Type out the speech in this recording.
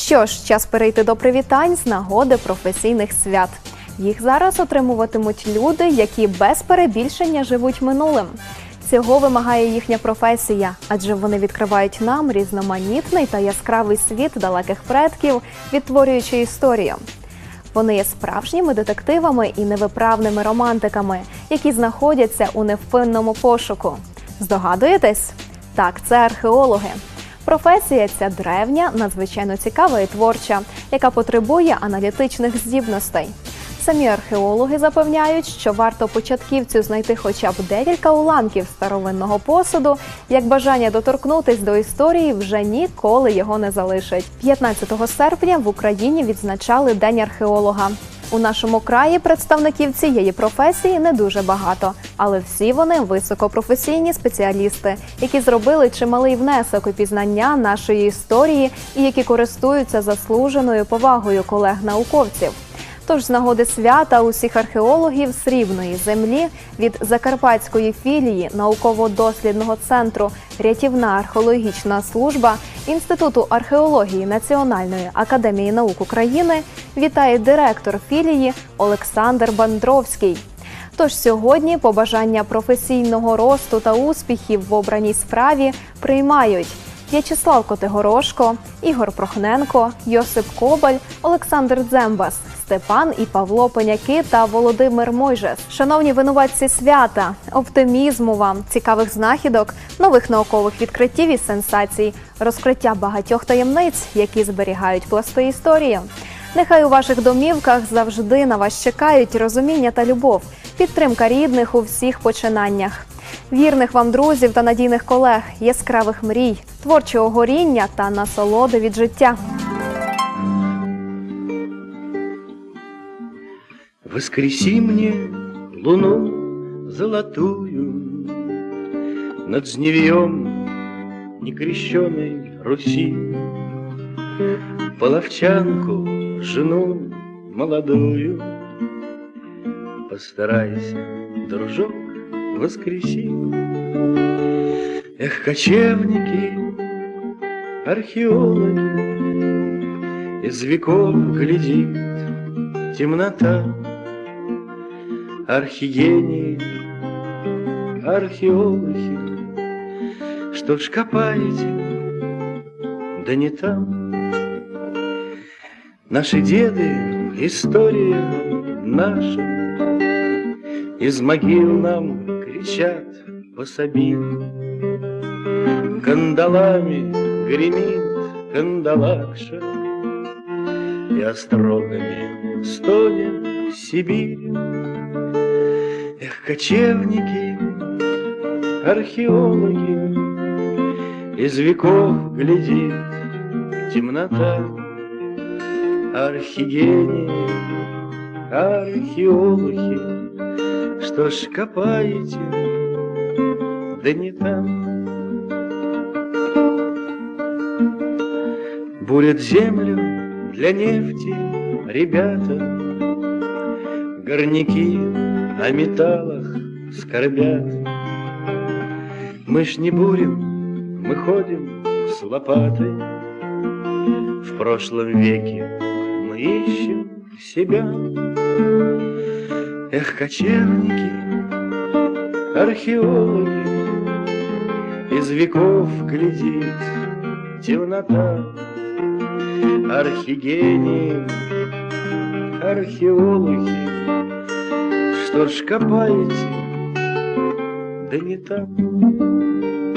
Що ж, час перейти до привітань з нагоди професійних свят. Їх зараз отримуватимуть люди, які без перебільшення живуть минулим. Цього вимагає їхня професія, адже вони відкривають нам різноманітний та яскравий світ далеких предків, відтворюючи історію. Вони є справжніми детективами і невиправними романтиками, які знаходяться у невпинному пошуку. Здогадуєтесь? Так, це археологи. Професія ця древня, надзвичайно цікава і творча, яка потребує аналітичних здібностей. Самі археологи запевняють, що варто початківцю знайти хоча б декілька уламків старовинного посуду, як бажання доторкнутись до історії вже ніколи його не залишить. 15 серпня в Україні відзначали День археолога. У нашому краї представників цієї професії не дуже багато, але всі вони високопрофесійні спеціалісти, які зробили чималий внесок у пізнання нашої історії і які користуються заслуженою повагою колег-науковців. Тож з нагоди свята усіх археологів срібної землі від Закарпатської філії науково-дослідного центру Рятівна археологічна служба Інституту археології Національної академії наук України вітає директор філії Олександр Бандровський. Тож сьогодні побажання професійного росту та успіхів в обраній справі приймають В'ячеслав Котигорошко, Ігор Прохненко, Йосип Кобаль, Олександр Дзембас, Степан і Павло Пеняки та Володимир Мойжес. Шановні винуватці свята, оптимізму вам, цікавих знахідок, нових наукових відкриттів і сенсацій, розкриття багатьох таємниць, які зберігають пласти історії. Нехай у ваших домівках завжди на вас чекають розуміння та любов, підтримка рідних у всіх починаннях. Вірних вам друзів та надійних колег, яскравих мрій, творчого горіння та насолоди від життя. Воскреси мне луну золотую Над жневьем некрещенной Руси. Половчанку, жену молодую Постарайся, дружок, воскреси. Эх, кочевники, археологи Из веков глядит темнота Архигении, археологи Что ж копаете, да не там. Наши деды, история наша Из могил нам кричат пособил Кандалами гремит кандалакша И острогами стонет Сибирь Эх, кочевники, археологи. Из веков глядит темнота Архигении, археологи. Что ж копаете, да не там. Бурят землю для нефти ребята Горняки о металлах скорбят. Мы ж не бурим, мы ходим с лопатой. В прошлом веке мы ищем себя. Эх, кочевники, археологи Из веков глядит темнота. Архигении, археологи Что ж копаете, да не там